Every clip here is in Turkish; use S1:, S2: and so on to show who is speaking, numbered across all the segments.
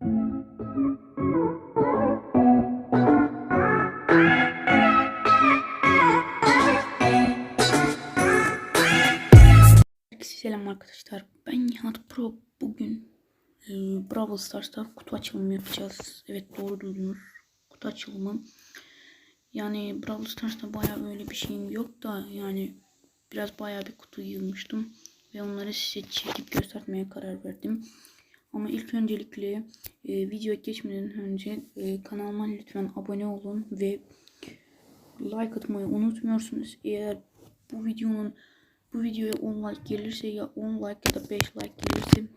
S1: Selam arkadaşlar. Ben Nihat Pro. Bugün e, Brawl Stars'ta kutu açılımı yapacağız. Evet doğru duydunuz. Kutu açılımı. Yani Brawl Stars'ta bayağı öyle bir şeyim yok da yani biraz bayağı bir kutu yığmıştım. Ve onları size çekip göstermeye karar verdim. Ama ilk öncelikle e, videoya geçmeden önce e, kanalıma lütfen abone olun ve like atmayı unutmuyorsunuz. Eğer bu videonun bu videoya 10 like gelirse ya 10 like ya da 5 like gelirse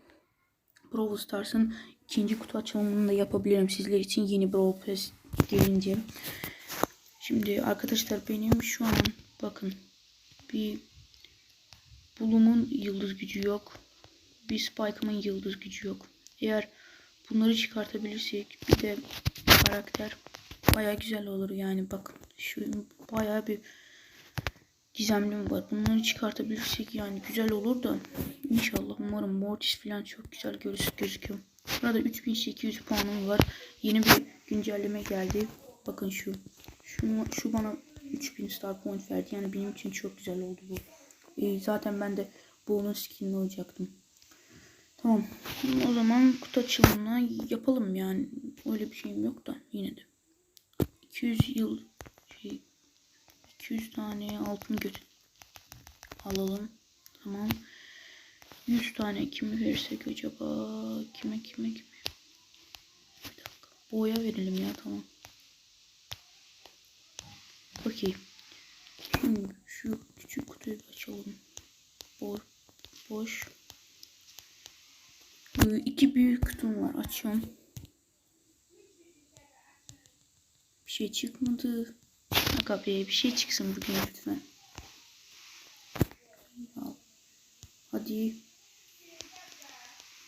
S1: Brawl Stars'ın ikinci kutu açılımını da yapabilirim sizler için yeni Brawl Pass gelince. Şimdi arkadaşlar benim şu an bakın bir Bulumun yıldız gücü yok. Bir Spike'ımın yıldız gücü yok. Eğer bunları çıkartabilirsek bir de karakter baya güzel olur yani bakın şu baya bir gizemlim var. Bunları çıkartabilirsek yani güzel olur da inşallah umarım Mortis falan çok güzel gözüküyor. Burada 3800 puanım var. Yeni bir güncelleme geldi. Bakın şu. Şu, şu bana 3000 star point verdi. Yani benim için çok güzel oldu bu. Ee, zaten ben de bu onun skinini olacaktım. Tamam. O zaman kutu açılımına yapalım yani. Öyle bir şeyim yok da yine de. 200 yıl şey 200 tane altın götür. Alalım. Tamam. 100 tane kimi verirsek acaba? Kime kime kime? Bir dakika. Boya verelim ya tamam. Okey. Şimdi şu küçük kutuyu açalım. Boş. Boş. İki büyük kutum var. Açıyorum. Bir şey çıkmadı. Aga be bir şey çıksın bugün lütfen. Hadi.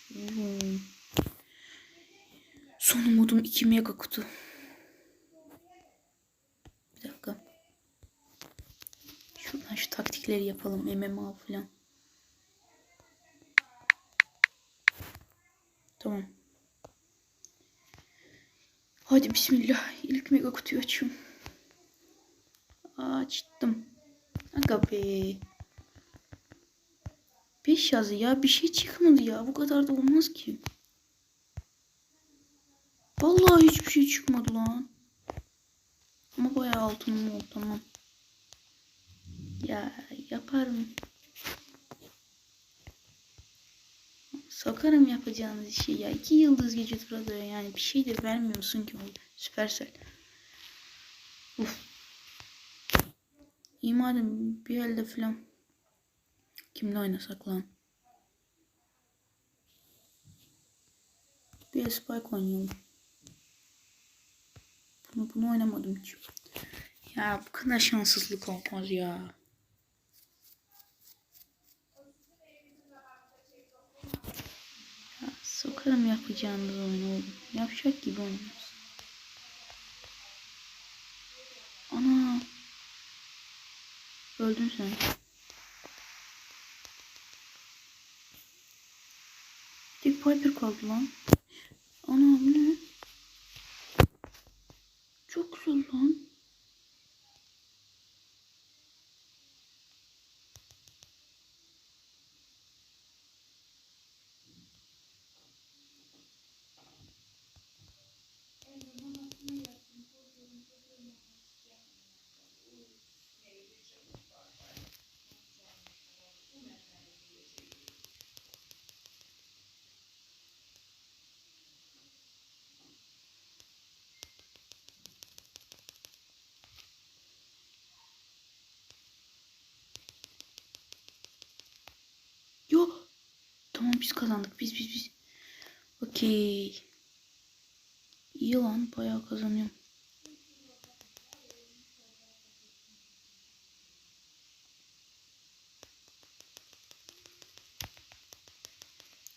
S1: Hmm. Son umudum 2 mega kutu. Bir dakika. Şuradan şu taktikleri yapalım. MMA falan. Tamam. Hadi bismillah. İlk mega kutuyu açıyorum. Açtım. Aga be. 5 yazı ya. Bir şey çıkmadı ya. Bu kadar da olmaz ki. Vallahi hiçbir şey çıkmadı lan. Ama bayağı altınım oldu tamam. Ya yaparım. Sokarım yapacağınız işi ya. İki yıldız gece turada yani bir şey de vermiyorsun ki o süpersel. Uf. İyi madem bir elde falan. Kimle oynasak lan? Bir Spike oynayalım. Bunu, bunu oynamadım hiç. Ya bu kadar şanssızlık olmaz ya sokarım yapacağınız oyunu oğlum. Yapacak gibi olmaz. Ana. Öldün sen. Tek Piper kaldı lan. Ana bu ne? Çok güzel lan. Yo. Tamam biz kazandık. Biz biz biz. Okey. İyi lan bayağı kazanıyorum.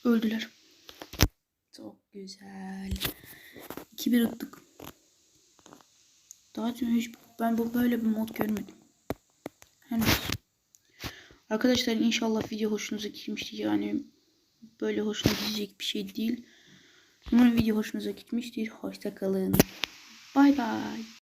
S1: Öldüler. Çok güzel. 2-1 attık. Daha önce hiç ben bu böyle bir mod görmedim. Henüz. Arkadaşlar inşallah video hoşunuza gitmişti. Yani böyle hoşuna gidecek bir şey değil. Umarım video hoşunuza gitmiştir. Hoşça kalın. Bay bay.